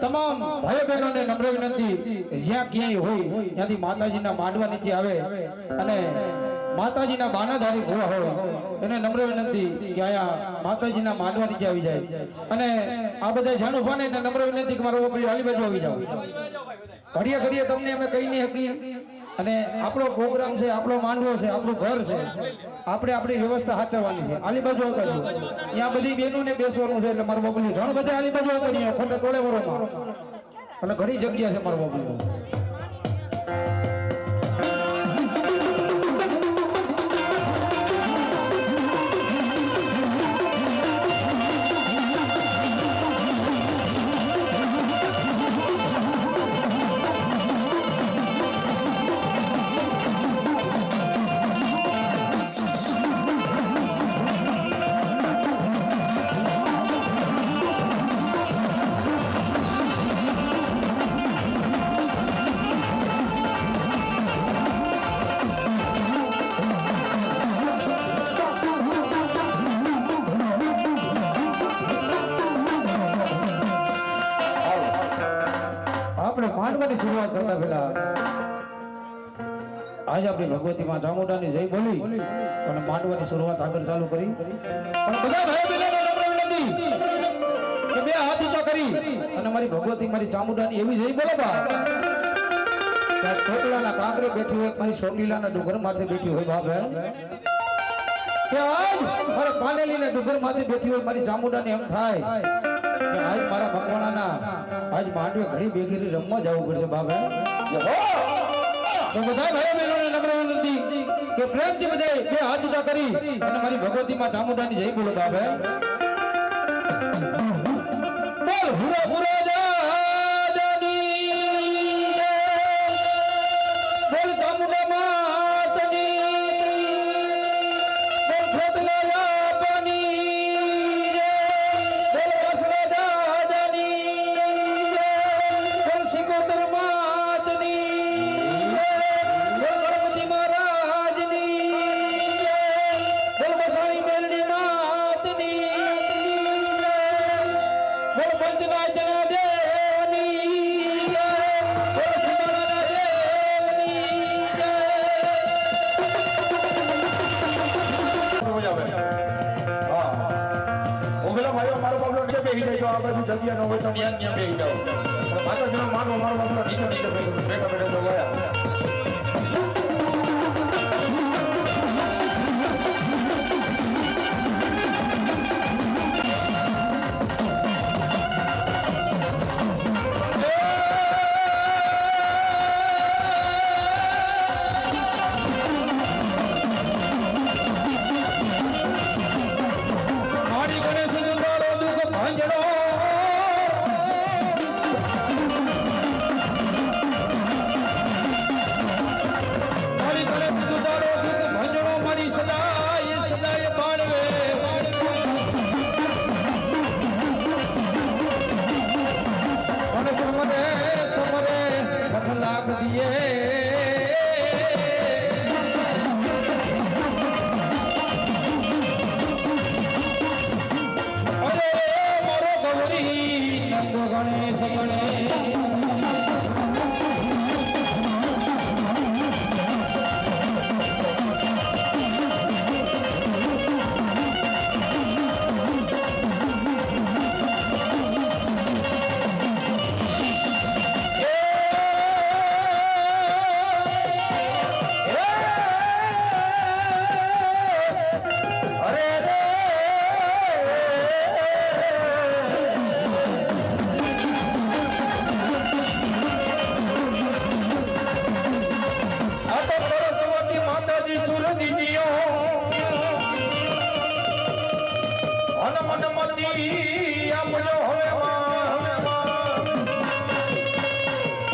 તમામ ભાઈઓ બહેનોને નમ્ર વિનંતી, જ્યાં ક્યાંય હોય, ત્યાંથી માતાજીના માંડવા નીચે આવે અને માતાજીના બાનાધારી ભૂવા હોય, એને નમ્ર વિનંતી કે અહીંયા માતાજીના માંડવા નીચે આવી જાય. અને આ બધા જાણું ભાને એને નમ્ર વિનંતી કે મારો પેલી આલી બાજુ આવી જાવ ઘડીએ ઘડીએ તમને અમે કહી નહીં શકીએ. અને આપણો પ્રોગ્રામ છે, આપણો માંડવો છે, આપણું ઘર છે. આપણે આપણી વ્યવસ્થા સાચવવાની છે. આલી બાજુ આવતા ત્યાં બધી બહેનોને બેસવાનું છે એટલે મારું બબલી ઘણ બધા આલી બાજુ કરીએ, ખોટા ટોળે વરોમાં. અને ઘણી જગ્યા છે મારું બાબુલી માંડવાની શરૂઆત કરતા પહેલા આજ આપણી ભગવતી માં ચામુંડાની જય બોલી અને માંડવાની શરૂઆત આગળ ચાલુ કરી. પણ હાથ ઊંચા અને મારી ભગવતી મારી ચામુંડાની એવી જય બોલો બા. ટોપલાના કાંકરે બેઠી હોય, મારી સોટીલાના ડુંગર માથે બેઠી હોય બાપ હે કે આજ મારા પાનેલીના ડુંગર માથે બેઠી હોય, મારી ચામુંડાને એમ થાય આજ મારા મકવાણાના આજ માંડવે ઘણી બેગીરી રમવા જવું પડશે બાબા! તો બધા ભાઈ બહેનોને નમ્ર વિનંતી કે પ્રેમથી બધે બે હાથ ઊંચા કરી અને મારી ભગવતી માં ચામુંડાની જય બોલો બાબા બોલ, હુરા હુરા બોલ ચામુંડા તો આ બાજુ જગ્યા ન હોય તો ને ન્યા બેસી જાઓ. પણ મારો મારો નીચે નીચે બેઠો, બેઠા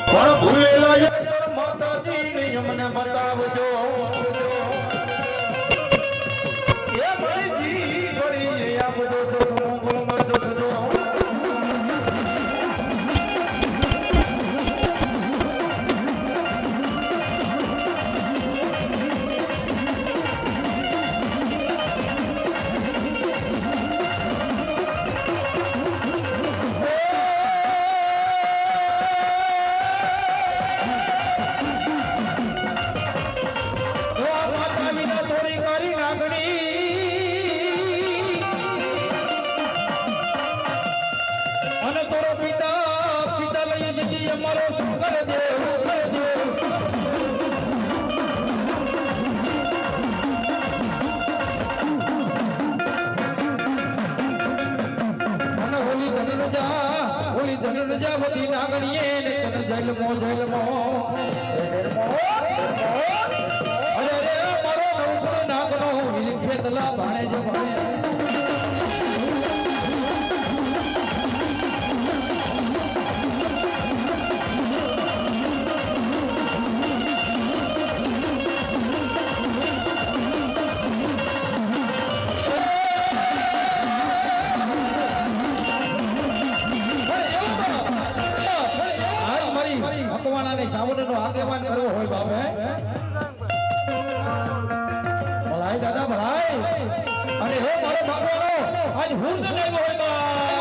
પણ ભૂલેલા ખેતલા ભાણે જ ભાણે. ભગવાનાને ચામુંડાનો આગેવાન કરવો હોય બાપે. ભલાઈ દાદા, ભલાઈ. અને હે મારો ભગવાનો આજ હું જ નહીં હોય બા